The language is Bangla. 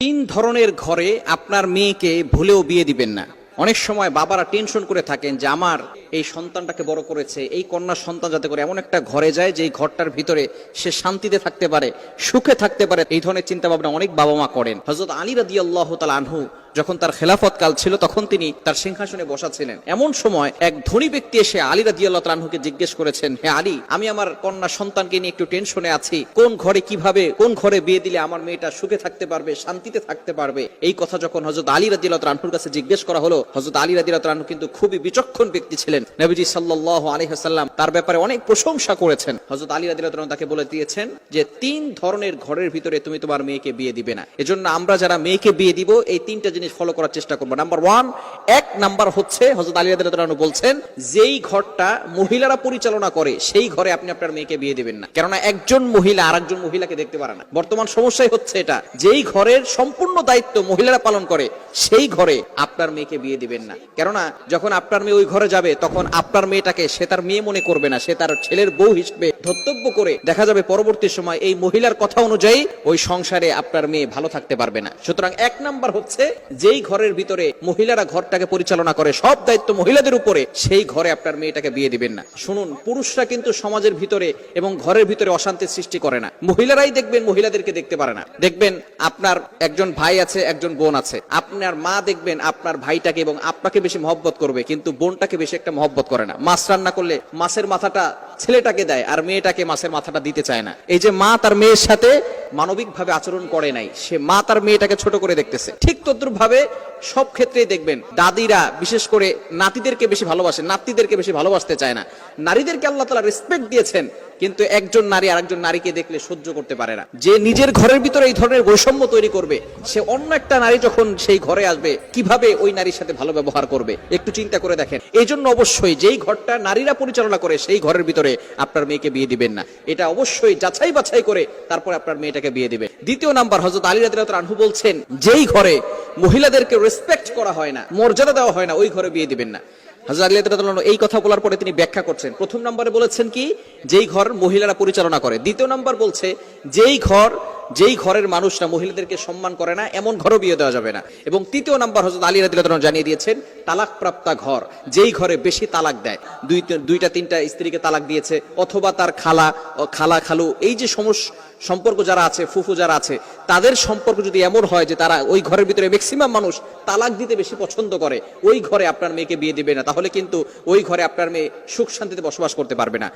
তিন ধরনের ঘরে আপনার মেয়েকে ভুলেও বিয়ে দিবেন না। অনেক সময় বাবারা টেনশন করে থাকেন যে আমার এই সন্তানটাকে বড় করেছে, এই কন্যা সন্তান যাতে করে এমন একটা ঘরে যায় যে ঘরটার ভিতরে সে শান্তিতে থাকতে পারে, সুখে থাকতে পারে। এই ধরনের চিন্তা ভাবনা অনেক বাবা মা করেন। হজরত আলী রাদি আল্লাহ আনহু যখন তার খেলাফত কাল ছিল, তখন তিনি তার সিংহাসনে বসা ছিলেন। এমন সময় এক ধনী ব্যক্তি এসে আলী রাদি আল্লাহ আনহুকে জিজ্ঞেস করেছেন, হে আলী, আমি আমার কন্যা সন্তানকে নিয়ে একটু টেনশনে আছি। কোন ঘরে কীভাবে, কোন ঘরে বিয়ে দিলে আমার মেয়েটা সুখে থাকতে পারবে, শান্তিতে থাকতে পারবে? এই কথা যখন হজরত আলী রাদি আল্লাহ আনহুর কাছে জিজ্ঞেস করা হলো হজরত আলী রাদি আল্লাহ আনহু কিন্তু খুবই বিচক্ষণ ব্যক্তি ছিলেন। নবীজি সাল্লাহ আলহিহাল্লাম তার ব্যাপারে অনেক প্রশংসা করেছেন। হজরত আলী রাদি আল্লাহ তাকে বলে দিয়েছেন যে, তিন ধরনের ঘরের ভিতরে তুমি তোমার মেয়েকে বিয়ে দিবে না। এজন্য আমরা যারা মেয়েকে বিয়ে দিব, এই তিনটা জিনিস ফলো করার চেষ্টা করব। নাম্বার ওয়ান এক নাম্বার হচ্ছে হজরত আলী রাদি বলছেন, যেই ঘরটা মহিলারা পরিচালনা করে, সেই ঘরে আপনি আপনার মেয়েকে বিয়ে দিবেন না। কেননা একজন মহিলা আর একজন মহিলাকে দেখতে পারে না। বর্তমান সমস্যাই হচ্ছে এটা, যেই ঘরের সম্পূর্ণ দায়িত্ব মহিলারা পালন করে, সেই ঘরে আপনার মেয়েকে বিয়ে দিবেন না। কেননা যখন আপনার মেয়ে ওই ঘরে যাবে, তখন আপনার মেয়েটাকে সে তার মেয়ে মনে করবে না, সে তার ছেলের বউ হিসেবে ধর্তব্য করে দেখা যাবে পরবর্তী সময় এই মহিলার কথা অনুযায়ী ওই সংসারে আপনার মেয়ে ভালো থাকতে পারবে না। সুতরাং এক নাম্বার হচ্ছে, যেই ঘরের ভিতরে মহিলারা ঘরটাকে পরিচালনা করে, সব দায়িত্ব মহিলাদের উপরে, সেই ঘরে আপনার মেয়েটাকে বিয়ে দিবেন না। শুনুন, পুরুষরা কিন্তু সমাজের ভিতরে এবং ঘরের ভিতরে অশান্তির সৃষ্টি করে না। মহিলারাই দেখবেন মহিলাদেরকে দেখতে পারে না। দেখবেন আপনার একজন ভাই আছে, একজন বোন আছে। আপনার মা দেখবেন আপনার ভাইটাকে এবং আপনাকে বেশি মহব্বত করবে, কিন্তু বোনটাকে বেশি একটা মহব্বত করে না। মাছ রান্না করলে মাছের মাথাটা ছেলেটাকে দেয় আর মেয়েটাকে মাছের মাথাটা দিতে চায় না। এই যে মা তার মেয়ের সাথে মানবিক ভাবে আচরণ করে নাই, সে মা তার মেয়েটাকে ছোট করে দেখতেছে। ঠিক তদ্রুপ ভাবে সব ক্ষেত্রেই দেখবেন, দাদিরা বিশেষ করে নাতিদেরকে বেশি ভালোবাসে নাতিদেরকে বেশি ভালোবাসতে চায় না। নারীদেরকে আল্লাহ তালা রেসপেক্ট দিয়েছেন কিন্তু একজন নারী আরেকজন নারীকে দেখলে সহ্য করতে পারে না। যে নিজের ঘরের ভিতরে এই ধরনের বৈষম্য তৈরি করবে, সে অন্য একটা নারী যখন সেই ঘরে আসবে, কীভাবে ওই নারীর সাথে ভালো ব্যবহার করবে? একটু চিন্তা করে দেখেন। এই জন্য অবশ্যই যেই ঘরটা নারীরা পরিচালনা করে, সেই ঘরের ভিতরে আপনার মেয়েকে বিয়ে দিবেন না। এটা অবশ্যই যাচাই বাছাই করে তারপরে আপনার মেয়েটাকে বিয়ে দিবে দ্বিতীয় নাম্বার হজরত আলী রাদিয়াল্লাহু আনহু বলছেন, যেই ঘরে মহিলাদেরকে রেসপেক্ট করা হয় না, মর্যাদা দেওয়া হয় না, ওই ঘরে বিয়ে দিবেন না। হাজর এই কথা বলার পরে তিনি ব্যাখ্যা করছেন। প্রথম নম্বরে বলেছেন কি, যেই ঘর মহিলারা পরিচালনা করে। দ্বিতীয় নম্বর বলছে, যেই ঘর যেই ঘরের মানুষরা মহিলাদেরকে সম্মান করে না, এমন ঘরও বিয়ে দেওয়া যাবে না। এবং তৃতীয় নাম্বার হজরত আলী রাদিয়াল্লাহু তাআলা জানিয়ে দিয়েছেন তালাক প্রাপ্তা ঘর, যেই ঘরে বেশি তালাক দেয়, দুই দুইটা তিনটা স্ত্রীকে তালাক দিয়েছে, অথবা তার খালা খালা খালু, এই যে সমস্যা সম্পর্ক যারা আছে, ফুফু যারা আছে, তাদের সম্পর্ক যদি এমন হয় যে তারা ওই ঘরের ভিতরে ম্যাক্সিমাম মানুষ তালাক দিতে বেশি পছন্দ করে, ওই ঘরে আপনার মেয়েকে বিয়ে দিবে না, তাহলে কিন্তু ওই ঘরে আপনার মেয়ে সুখ শান্তিতে বসবাস করতে পারবে না।